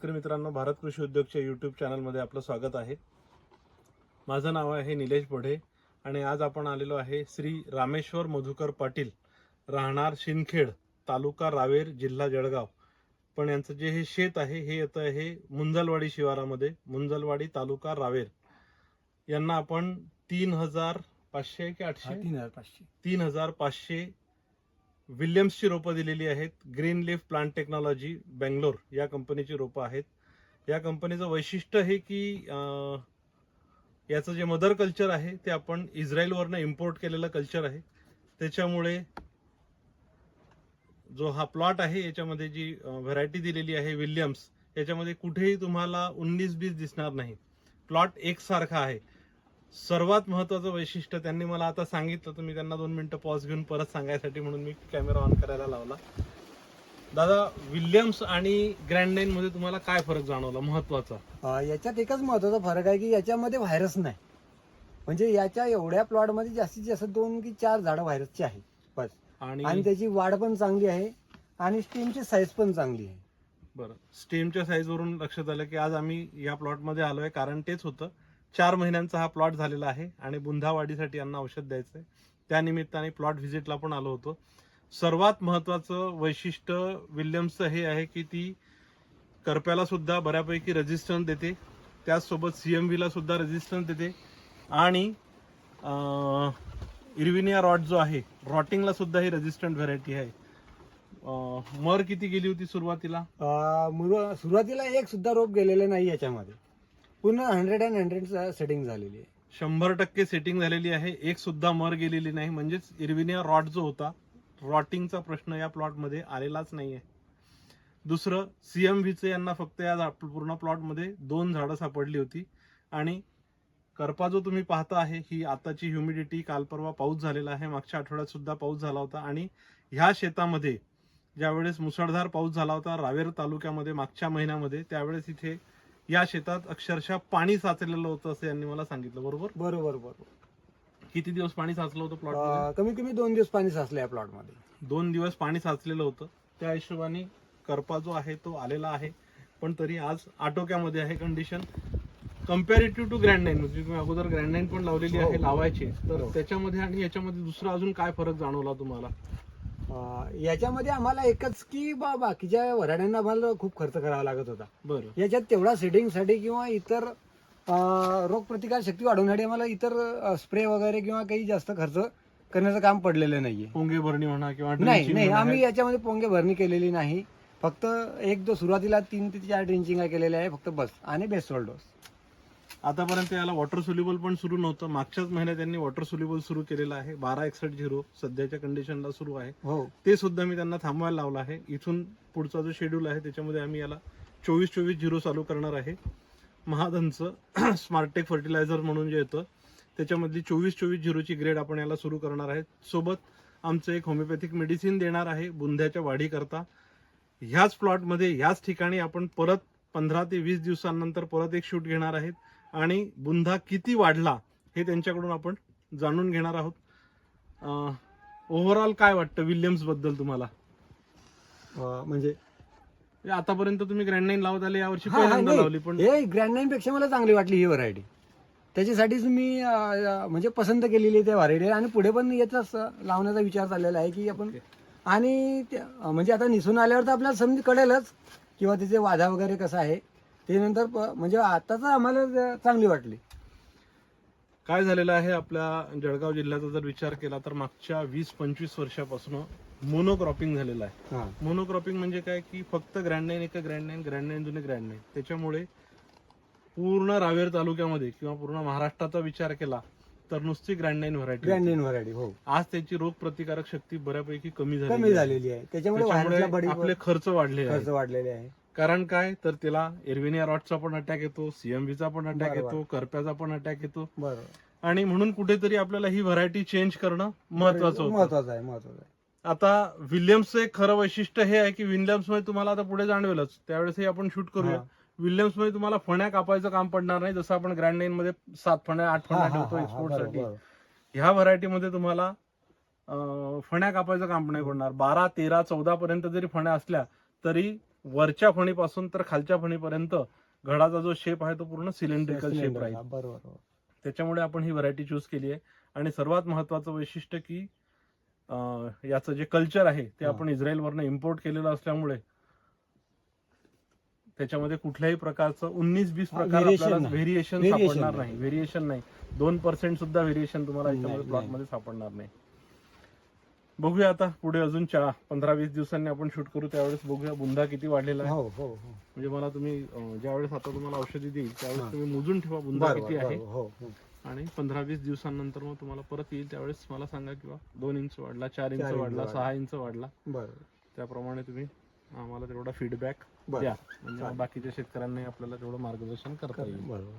शेतकरी मित्रांनो भारत कृषी उद्योगच्या यूट्यूब चॅनलमध्ये आपलं स्वागत आहे. माझं नाव आहे निलेश बढे आणि आज आपण आलेलो आहे श्री रामेश्वर मधुकर पाटील राहणार शिंदखेड तालुका रावेर जिल्हा जळगाव. पण यांचं जे हे शेत आहे हे येतं आहे मुंजलवाडी शिवारामध्ये मुंजलवाडी तालुका रावेर. यांना आपण तीन हजार पाचशे की आठशे? तीन हजार पाचशे. तीन हजार पाचशे विल्यम्सची रोपं दिलेली आहेत. Green leaf plant technology Bangalore या कंपनीची रोपं आहेत. या कंपनीचं वैशिष्ट्य हे की याचं जे मदर कल्चर आहे ते आपण इस्रायलवरनं इम्पोर्ट केलेलं कल्चर आहे. त्याच्यामुळे जो हा प्लॉट आहे याच्यामध्ये जी व्हरायटी दिलेली आहे विल्यम्स याच्यामध्ये कुठेही तुम्हाला उन्नीस बीस दिसणार नाही. प्लॉट एकसारखा आहे. सर्वात महत्वाचं वैशिष्ट्य त्यांनी मला आता सांगितलं तर मी त्यांना दोन मिनिटं पॉज घेऊन परत सांगायसाठी म्हणून मी कॅमेरा ऑन करायला लावला. दादा विल्यम्स आणि ग्रँड नाईन मध्ये तुम्हाला काय फरक जाणवला महत्त्वाचा याच्यात एकच महत्त्वाचा फरक आहे की याच्यामध्ये व्हायरस नाही. म्हणजे याच्या एवढ्या प्लॉटमध्ये जास्तीत जास्त दोन की चार झाडं व्हायरसची आहेत. बस. आणि त्याची वाढ पण चांगली आहे आणि स्टीमची साईज पण चांगली आहे. बरं. स्टेमच्या साईज वरून लक्षात आलं की आज आम्ही या प्लॉटमध्ये आलोय कारण तेच होतं. चार महिन्यांचा हा प्लॉट झालेला आहे आणि बुंधावाढीसाठी यांना औषध द्यायचं आहे. त्यानिमित्ताने प्लॉट व्हिजिटला पण आलो होतो. सर्वात महत्वाचं वैशिष्ट्य विल्यम्सचं हे आहे की ती करप्याला सुद्धा बऱ्यापैकी रेजिस्टन्स देते. त्याचसोबत सी एम व्हीला सुद्धा रेजिस्टन्स देते. आणि इर्विनिया इरविनिया रॉड जो आहे रॉटिंगला सुद्धा ही रेजिस्टंट व्हरायटी आहे. अं, मर किती गेली होती सुरुवातीला? अं, मुर- सुरुवातीला एक सुद्धा रोप गेलेले नाही याच्यामध्ये. पूर्ण हंड्रेड अँड हंड्रेड सेटिंग झालेली आहे. शंभर टक्के सेटिंग झालेली आहे. एक सुद्धा मर गेलेली नाही. म्हणजेच इरविनिया रॉट जो होता रॉटिंगचा प्रश्न या प्लॉटमध्ये आलेलाच नाही आहे दुसरं सीएमव्हीचे यांना फक्त या पूर्ण प्लॉटमध्ये दोन झाडं सापडली होती. आणि करपा जो तुम्ही पाहता आहे ही आताची ह्युमिडिटी काल परवा पाऊस झालेला आहे. मागच्या आठवड्यात सुद्धा पाऊस झाला होता. आणि ह्या शेतामध्ये ज्यावेळेस मुसळधार पाऊस झाला होता रावेर तालुक्यामध्ये मागच्या महिन्यामध्ये त्यावेळेस इथे या शेतात अक्षरशः पाणी साचलेलं होतं असं यांनी मला सांगितलं बरोबर? बरोबर बरोबर. किती दिवस पाणी साचलं होतं प्लॉट अं, कमीत कमी दोन दिवस पाणी साचलं या प्लॉटमध्ये दोन दिवस पाणी साचलेलं होतं. त्या हिशोबाने करपा जो आहे तो आलेला आहे. पण तरी आज आटोक्यामध्ये आहे condition comparative to grand nine म्हणजे तुम्ही अगोदर ग्रँड नाईन पण लावलेली हो. आहे लावायची. तर हो. त्याच्यामध्ये आणि याच्यामध्ये दुसरा अजून काय फरक जाणवला तुम्हाला? याच्यामध्ये आम्हाला एकच की बा बाकीच्या वराड्यांना आम्हाला खूप खर्च करावा लागत होता. बरं. याच्यात तेवढा सेटिंगसाठी किंवा इतर रोगप्रतिकार शक्ती वाढवण्यासाठी आम्हाला इतर स्प्रे वगैरे किंवा काही जास्त खर्च करण्याचं काम पडलेलं नाहीये. पोंगे भरणी म्हणा किंवा नाही नाही आम्ही याच्यामध्ये पोंगे भरणी केलेली नाही. फक्त एक दो सुरुवातीला तीन ते चार ड्रिंचिंग केलेले आहे फक्त बस आणि बेसोल डोस. आतापर्यंत याला वॉटर सोल्युबल पण सुरू नव्हतं. मागच्याच महिन्यात त्यांनी वॉटर सोल्युबल सुरू केलेलं आहे. बारा एकसठ झिरो सध्याच्या कंडिशनला सुरू आहे. हो. ते सुद्धा मी त्यांना थांबवायला लावलं आहे. इथून पुढचा जो शेड्यूल आहे त्याच्यामध्ये आम्ही याला चोवीस चोवीस झिरो चालू करणार आहे. महाधनचं स्मार्टेक फर्टिलायझर म्हणून जे येतं त्याच्यामधली चोवीस चोवीस झिरोची ग्रेड आपण याला सुरू करणार आहे. सोबत आमचं एक होमिओपॅथिक मेडिसिन देणार आहे बुंध्याच्या वाढीकरता. ह्याच प्लॉटमध्ये ह्याच ठिकाणी आपण परत पंधरा ते वीस दिवसांनंतर परत एक शूट घेणार आहेत. आणि बुंधा किती वाढला हे त्यांच्याकडून आपण जाणून घेणार आहोत. ओव्हरऑल काय वाटतं विल्यम्सबद्दल तुम्हाला? म्हणजे आतापर्यंत तुम्ही ग्रँड नाईन लावत आले यावर्षी पहिल्यांदा. लावली पण हे ग्रँड नाईन पेक्षा मला चांगली वाटली ही व्हरायटी त्याच्यासाठीच मी म्हणजे पसंत केलेली त्या व्हरायटी आणि पुढे पण याचाच लावण्याचा विचार चाललेला आहे की आपण. आणि म्हणजे आता निसून आल्यावर तर आपल्याला समज कळेलच किंवा तिचे वाधा वगैरे कसं आहे. ते नंतर प- म्हणजे आता तर आम्हाला ज- चांगली वाटली. काय झालेलं आहे आपल्या जळगाव जिल्ह्याचा जर विचार केला तर मागच्या वीस पंचवीस वर्षापासून मोनोक्रॉपिंग झालेलं आहे. हा. मोनोक्रॉपिंग म्हणजे काय की फक्त ग्रँड नाईन एक ग्रँड नाईन ग्रँड नाईन जुने ग्रँड नाईन त्याच्यामुळे पूर्ण रावेर तालुक्यामध्ये किंवा पूर्ण महाराष्ट्राचा विचार केला तर नुसती grand nine grand variety nine variety हो. आज त्याची रोग प्रतिकारक शक्ती बऱ्यापैकी कमी झाली कमी झालेली आहे. त्याच्यामुळे व्हायरसला आपले खर्च वाढले खर्च आहेत वाढलेले आहे. कारण काय? तर त्याला एरविनिया रॉटचा पण अटॅक येतो सीएमव्हीचा पण अटॅक. येतो करप्याचा पण अटॅक येतो. आणि म्हणून कुठेतरी आपल्याला ही व्हरायटी चेंज करणं महत्वाचं होतं. महत्वाचं आहे महत्वाचं आहे. आता विल्यम्सचं एक खरं वैशिष्ट्य हे आहे की विल्यम्समध्ये तुम्हाला आता पुढे जाणवेलच. त्यावेळेस आपण शूट करूया. विल्यम्समध्ये तुम्हाला फण्या कापायचं काम पडणार नाही जसं आपण ग्रँड नाईन मध्ये सात फण्या आठ फण्या ठेवतो एक्सपोर्ट बरोबर, साठी. बरोबर. ह्या व्हरायटीमध्ये तुम्हाला फण्या कापायचं काम नाही पडणार. बारा तेरा चौदा पर्यंत जरी फण्या असल्या तरी वरच्या फणीपासून तर खालच्या फणीपर्यंत घडाचा जो शेप आहे तो पूर्ण सिलेंड्रिकल शेप राहील बरोबर. त्याच्यामुळे आपण ही व्हरायटी चूज केली आहे आणि सर्वात महत्वाचं वैशिष्ट्य की याचं जे कल्चर आहे ते. आपण इस्रायलवरनं इम्पोर्ट केलेलं असल्यामुळे त्याच्यामध्ये कुठल्याही प्रकारचं उन्नीस बीस प्रकार. व्हेरिएशन सापडणार नाही. व्हेरिएशन नाही दोन पर्सेंट सुद्धा व्हेरिएशन तुम्हाला. प्लॉटमध्ये सापडणार नाही बघूया आता पुढे अजून चार पंधरा वीस दिवसांनी आपण शूट करू त्यावेळेस बघूया बुंदा किती वाढलेला आहे. हो हो हो. म्हणजे मला तुम्ही अं, ज्यावेळेस आता तुम्हाला औषधी देईल त्यावेळेस. तुम्ही मोजून ठेवा बुंदा किती आहे. हो हो. आणि पंधरा वीस दिवसांनंतर मग तुम्हाला परत येईल त्यावेळेस मला सांगा किंवा दोन इंच वाढला चार इंच चार इंच वाढला वाढला. सहा इंच वाढला. त्याप्रमाणे तुम्ही आम्हाला तेवढा फीडबॅक बरं. द्या. म्हणजे. बाकीच्या शेतकऱ्यांनाही आपल्याला तेवढं मार्गदर्शन करता येईल. बरोबर.